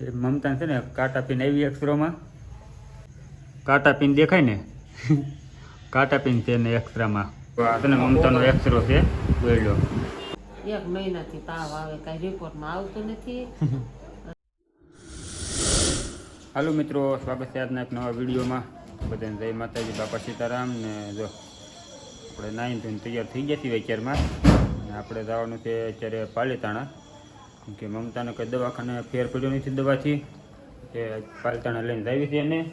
મમતા છે ને કાંટા પીન આવી એક્સરોમાં કાંટા પીન દેખાય ને? કાંટા પીન છે ને એક્સરામાં આ છે ને મમતાનો એક્સરો છે બોલ્યો. એક મહિનાથી તાવ આવે કાંઈ રિપોર્ટમાં આવતું નથી. હાલો મિત્રો સ્વાગત છે આજના એક નવા વિડીયોમાં. બધાને જય માતાજી બાપા સીતારામ ને જો આપણે નાઈન ધોઈને તૈયાર થઈ ગયા છીએ અત્યારમાં. આપણે જવાનું છે અત્યારે પાલીતાણા. કે મમતાને કંઈ દવાખાને ફેર પડ્યો નથી દવાથી કે પાલીતાણા લઈને આવી છે એને.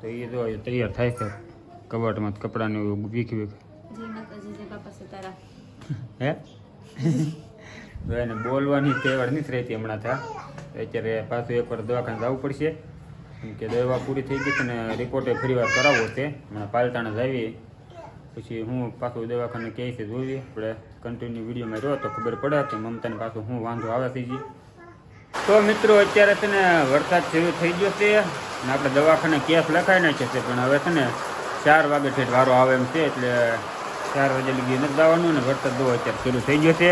તો એ તો તૈયાર થાય છે કબાટમાં કપડાને એવું વીખી વીખ. હે? તો એને બોલવાની તહેવાર નથી રહેતી હમણાં થા. અત્યારે પાછું એકવાર દવાખાને જવું પડશે. કે દવા પૂરી થઈ ગઈ છે ને રિપોર્ટે ફરી વાર કરાવવો છે. હમણાં પાલતાણા જાવી પછી હું પાછું દવાખાને કહે છે જોઈએ. આપણે કન્ટિન્યુ વિડીયોમાં રહ્યો તો ખબર પડે કે મમતાને પાછું હું વાંધો આવે થઈ ગઈ તો મિત્રો, અત્યારે છે ને વરસાદ શરૂ થઈ ગયો છે અને આપણે દવાખાને કેસ લખાઈ નાખ્યો છે, પણ હવે છે ને ચાર વાગે ઠેઠ વારો આવે એમ છે, એટલે ચાર વાગે લગી નથી જવાનું ને વરસાદ બહુ અત્યારે શરૂ થઈ ગયો છે.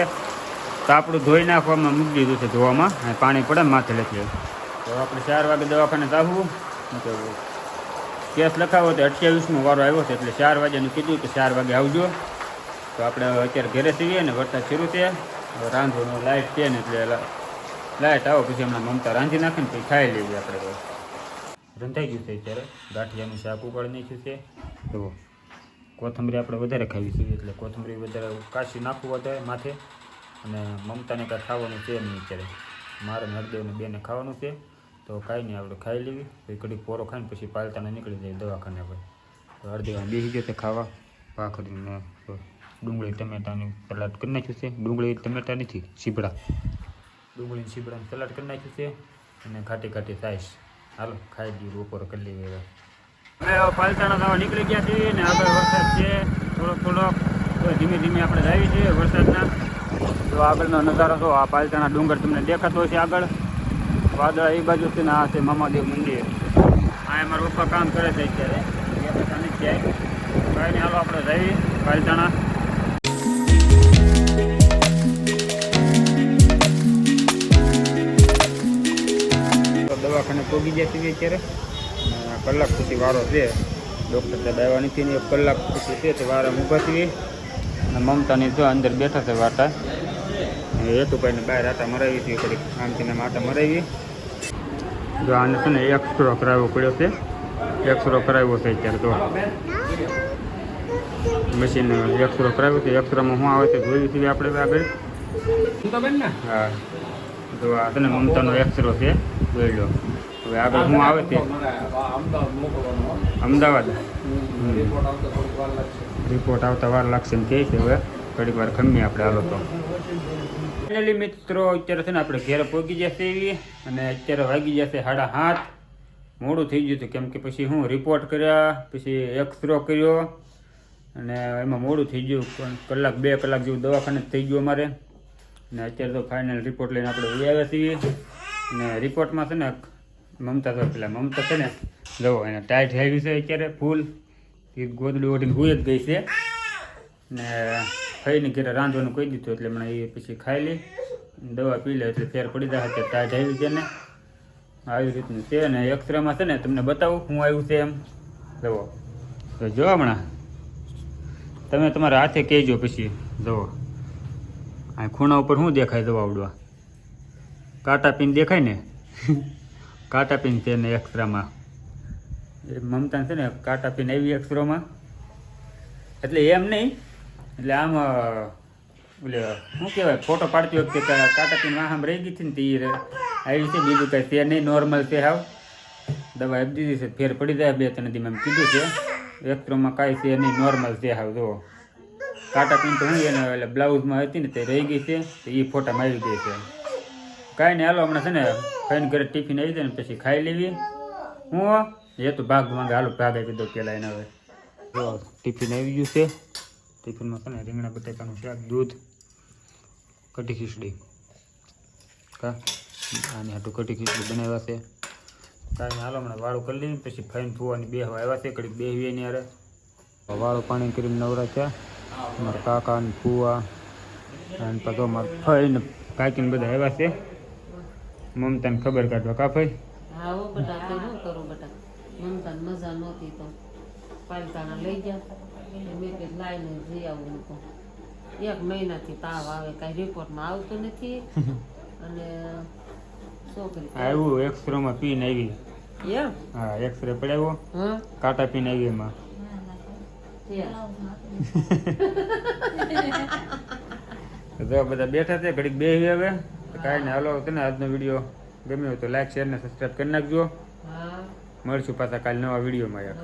તો આપણું ધોઈ નાખવામાં મૂકી દીધું છે ધોવામાં, અને પાણી પડે માથે લખીએ તો આપણે ચાર વાગે દવાખાને જાવું તો કેસ લખાવો તો અઠ્યાવીસનો વારો આવ્યો છે એટલે ચાર વાગ્યાનું કીધું કે ચાર વાગે આવજો. તો આપણે અત્યારે ઘરે સીવીએ ને વરસાદ શરૂ છે. હવે રાંધવાનું લાઇટ છે ને એટલે લાઇટ આવો પછી હમણાં મમતા રાંધી નાખે ને પછી ખાઈ લેવી આપણે રંધાઈ ગયું છે અત્યારે. ગાંઠિયાનું શાક ઉગાડી નાખ્યું છે. તો કોથમરી આપણે વધારે ખાવી છીએ એટલે કોથમરી વધારે કાશી નાખવું વધારે માથે. અને મમતાને કાંઈ ખાવાનું છે નહીં અત્યારે. મારે હરદેવને બેને ખાવાનું છે. તો કાંઈ નહીં આપણે ખાઈ લેવી. પછી કડીક પોરો ખાઈને પછી પાલતાને નીકળી જાય દવાખાને આપણે. તો વાર બેસી ગયો છે ખાવા. ભાખરીને તો ડુંગળી, ટમેટાની સલાડ કરી નાખ્યું છે. ડુંગળી, ટમેટા નથી સીબડા ડુંગળી સીબડાનું સલાડ કરી નાખ્યું છે અને ખાટી ખાટી સાઈસ. હાલો, ખાઈ દઈએ બપોરે કરી લેવી હવે. પાલતાણા થવા નીકળી ગયા છીએ અને આગળ વરસાદ છે. થોડોક થોડોક. ધીમે ધીમે આપણે લાવી છીએ વરસાદના. તો આગળનો નજારો તો આ પાલતાણા ડુંગર તમને દેખાતો હશે આગળ. વાદળા એ બાજુ છે ને આ છે મામાદેવ મંદિર. આ મારા પપ્પા કામ કરે છે અત્યારે. નથી કાંઈ નહીં હાલો આપણે રહી પાલતાણા દવાખાને પોગી જાય છીએ અત્યારે. કલાક સુધી વારો છે. ડૉક્ટર સાહેબ આવ્યા નથી ને એક કલાક સુધી છે તો વારા ઊભા છીએ. અને મમતાની જો અંદર બેઠા છે વાટા હેતુભાઈને બહાર આટા મરાવી હતી ઘડીક આમથી આમ આટા મરાવી જો આને છે ને એક્સરો કરાવવો પડ્યો છે. એક્સરો કરાવ્યો છે અત્યારે તો. મશીન એક્સરો કરાવ્યો છે. એક્સરામાં શું આવે છે જોયું છે આપણે આગળ? હા. તો આ તને મમતાનો એક્સરો છે. જોઈ લો. હવે આગળ શું આવે તે અમદાવાદ. રિપોર્ટ આવતા વાર લાગશે એમ કહે છે હવે. થોડીક વાર ખમી આપણે હાલો તો. ફાઇનલી મિત્રો, અત્યારે છે ને આપણે ઘેર પહોંચી જશે એવી અને અત્યારે વાગી જશે સાડા હાથ મોડું થઈ ગયું હતું, કેમ કે પછી હું રિપોર્ટ કર્યા, પછી એક્સરો કર્યો, અને એમાં મોડું થઈ ગયું, પણ કલાક બે કલાક જેવું દવાખાને થઈ ગયું અમારે. અને અત્યારે તો ફાઇનલ રિપોર્ટ લઈને આપણે લઈ આવ્યા છીએ. અને રિપોર્ટમાં છે ને, મમતા તો પેલા મમતા છે ને જવો એને ટાઈટ હેવી છે અત્યારે, ફૂલ. એ ગોદડી ઓઢીને હુઈ જ ગઈ છે. ને ખાઈને ઘેરે રાંધવાનું કહી દીધું એટલે હમણાં એ પછી ખાઈ લે. દવા પી લે એટલે ફેર પડી જાય કે તાજ આવી છે ને. આવી રીતનું છે ને એક્સરેમાં છે ને તમને બતાવું શું આવ્યું છે એમ. જુઓ. તો જો હમણાં. તમે તમારા હાથે કહેજો પછી. જુઓ. આ ખૂણા ઉપર શું દેખાય દવા ઉડવા કાંટા પીન દેખાય ને? કાંટા પીન છે ને એક્સરામાં. એ મમતા છે ને, કાંટા પીન આવી એક્સરોમાં. એટલે એમ નહીં એટલે આમ એટલે શું કહેવાય ફોટો પાડતી વખતે કા- કાંટા પીન વાહમ રહી ગઈ હતી ને તીર આવી છે બીજું કાંઈ છે નહીં નોર્મલ છે હાવ. દવા આપી દીધી છે, ફેર પડી જાય બે ત્રણ દી મેં કીધું છે. એક્સરોમાં કાંઈ છે નહીં નોર્મલ છે હાવ, જુઓ. કાંટા પીન તો હું એને, એટલે બ્લાઉઝમાં હતી ને તે રહી ગઈ છે, તો એ ફોટામાં આવી ગઈ છે. કાંઈ નહીં, હાલો, હમણાં છે ને ખાઈને ઘરે ટિફિન આવી જાય ને પછી ખાઈ લેવી. હું એ તો ભાગ માંગે, હાલો, ભાગ આપી દો પેલા એને હવે. જો ટિફિન આવી ગયું છે. ટિફિનમાં છે ને રીંગણા બટાકાનું શાક, દૂધ, કઢી ખીચડી. કા? આની હાટું કઢી ખીચડી બનાવ્યા છે. કાંઈ હાલો, હમણાં વાળું કરી લઈએ પછી ફાઈન ફૂવાની બે આવ્યા છે કડીક બે એની હારે. વાળું પાણી કરીને નવરા છે મારા કાકા ને ફૂવા. અને પછી મારા ફઈ ને કાકીને બધા આવ્યા છે. મમતાને ખબર કાઢવા કાફઈ હા બટા કરું બટા મમતાને મજા નહોતી તો. પાલિતાણા લઈ ગયા. મેં કે લાઈને જઈ આવું હું કહું. એક મહિનાથી તાવ આવે કાંઈ રિપોર્ટમાં આવતું નથી. અને છોકરી આવ્યું એક્સરેમાં પીન આવી. એમ? હા એક્સરે પડાવ્યો. હા? કાંટા પીન આવી એમાં. તો બધા બેઠા છે ઘડીક બેસી હવે. કાંઈ ને હાલો તને આજનો વીડિયો ગમ્યો તો લાઈક શેર ને સબસ્ક્રાઈબ કરી નાખજો. મળશું પાછા કાલે નવા વિડીયોમાં યાર.